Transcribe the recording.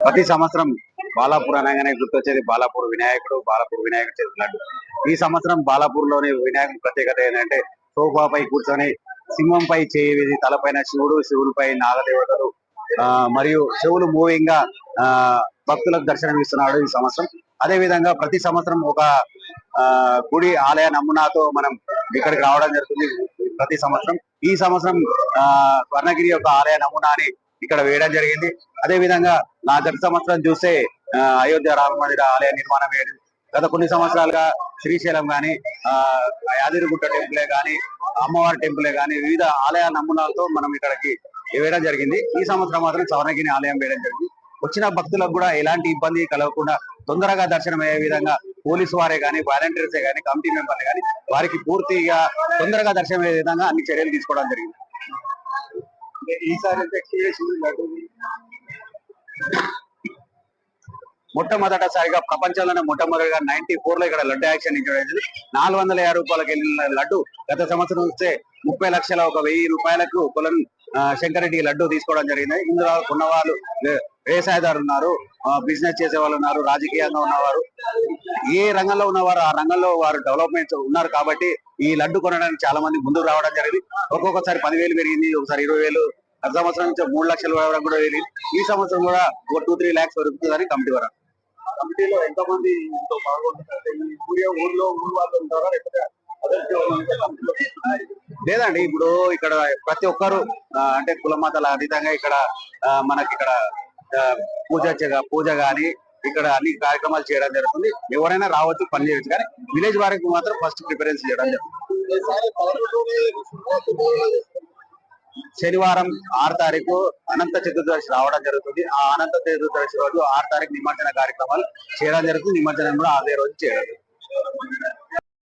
ప్రతి సంవత్సరం బాలాపూర్ అనగానే గుర్తొచ్చేది బాలాపూర్ వినాయకుడు బాలాపూర్ వినాయకుడు చేతి ఈ సంవత్సరం బాలాపూర్లోని వినాయకుడి ప్రత్యేకత ఏంటంటే సోఫాపై కూర్చొని సింహంపై చేయి వేసి తలపైన శివుడు శివుడిపై నాగదేవతలు ఆ మరియు శివుడు మూవింగ్గా ఆ భక్తులకు దర్శనమిస్తున్నాడు ఈ సంవత్సరం. అదే విధంగా ప్రతి సంవత్సరం ఒక ఆ గుడి ఆలయ నమూనాతో మనం ఇక్కడికి రావడం జరుగుతుంది ప్రతి సంవత్సరం. ఈ సంవత్సరం ఆ స్వర్ణగిరి యొక్క ఆలయ నమూనాని ఇక్కడ వేయడం జరిగింది. అదే విధంగా నా గత సంవత్సరం చూస్తే అయోధ్య రామ మందిర ఆలయ నిర్మాణం వేయడం గత కొన్ని సంవత్సరాలుగా శ్రీశైలం గాని ఆ యాదగిరిగుట్ట టెంపులే గాని అమ్మవారి టెంపులే గాని వివిధ ఆలయ నమూనాలతో మనం ఇక్కడికి వేయడం జరిగింది. ఈ సంవత్సరం మాత్రం సవర్ణగిరి ఆలయం వేయడం జరిగింది. వచ్చిన భక్తులకు కూడా ఎలాంటి ఇబ్బంది కలగకుండా తొందరగా దర్శనం అయ్యే విధంగా పోలీసు వారే కానీ వాలంటీర్సే కానీ కమిటీ మెంబర్లే కానీ వారికి పూర్తిగా తొందరగా దర్శనం అయ్యే విధంగా అన్ని చర్యలు తీసుకోవడం జరిగింది. ఈసారి మొట్టమొదటిసారిగా ప్రపంచంలోనే మొట్టమొదటిగా నైన్టీ ఫోర్లో ఇక్కడ లడ్డు యాక్షన్ ఇచ్చేది నాలుగు వందల యాభై రూపాయలకి వెళ్ళిన లడ్డు గత సంవత్సరం వస్తే ముప్పై లక్షల ఒక వెయ్యి రూపాయలకు కులం శంకరెడ్డికి లడ్డు తీసుకోవడం జరిగింది. ఇందులో ఉన్నవాళ్ళు వే- వ్యవసాయదారులు ఉన్నారు బిజినెస్ చేసే వాళ్ళు ఉన్నారు రాజకీయంగా ఉన్నవారు. ఏ రంగంలో ఉన్నవారు ఆ రంగంలో వారు డెవలప్మెంట్ ఉన్నారు కాబట్టి ఈ లడ్డు కొనడానికి చాలా మంది ముందుకు రావడం జరిగింది. ఒక్కొక్కసారి పదివేలు పెరిగింది ఒకసారి ఇరవై వేలు గత సంవత్సరం నుంచి మూడు లక్షల వరకు కూడా పెరిగింది ఈ సంవత్సరం కూడా ఒక టూ త్రీ ల్యాక్స్ పెరుగుతుందని కమిటీ వరకు కమిటీలో ఎంత మంది ఊర్లో ఊరు వాళ్ళు ఉంటారా? లేకపోతే లేదండి ఇప్పుడు ఇక్కడ ప్రతి ఒక్కరు అంటే కుల మతాల అతీతంగా ఇక్కడ మనకి ఇక్కడ పూజ పూజ గాని ఇక్కడ అన్ని కార్యక్రమాలు చేయడం జరుగుతుంది. ఎవరైనా రావచ్చు పని చేయొచ్చు కానీ విలేజ్ వారికి మాత్రం ఫస్ట్ ప్రిఫరెన్స్ చేయడం జరుగుతుంది. శనివారం ఆరు తారీఖు అనంత చతుర్దశి రావడం జరుగుతుంది. ఆ అనంత చతుర్దశి రోజు ఆరు తారీఖు నిమజ్జన కార్యక్రమాలు చేయడం జరుగుతుంది. నిమజ్జనం కూడా అదే రోజు చేయడం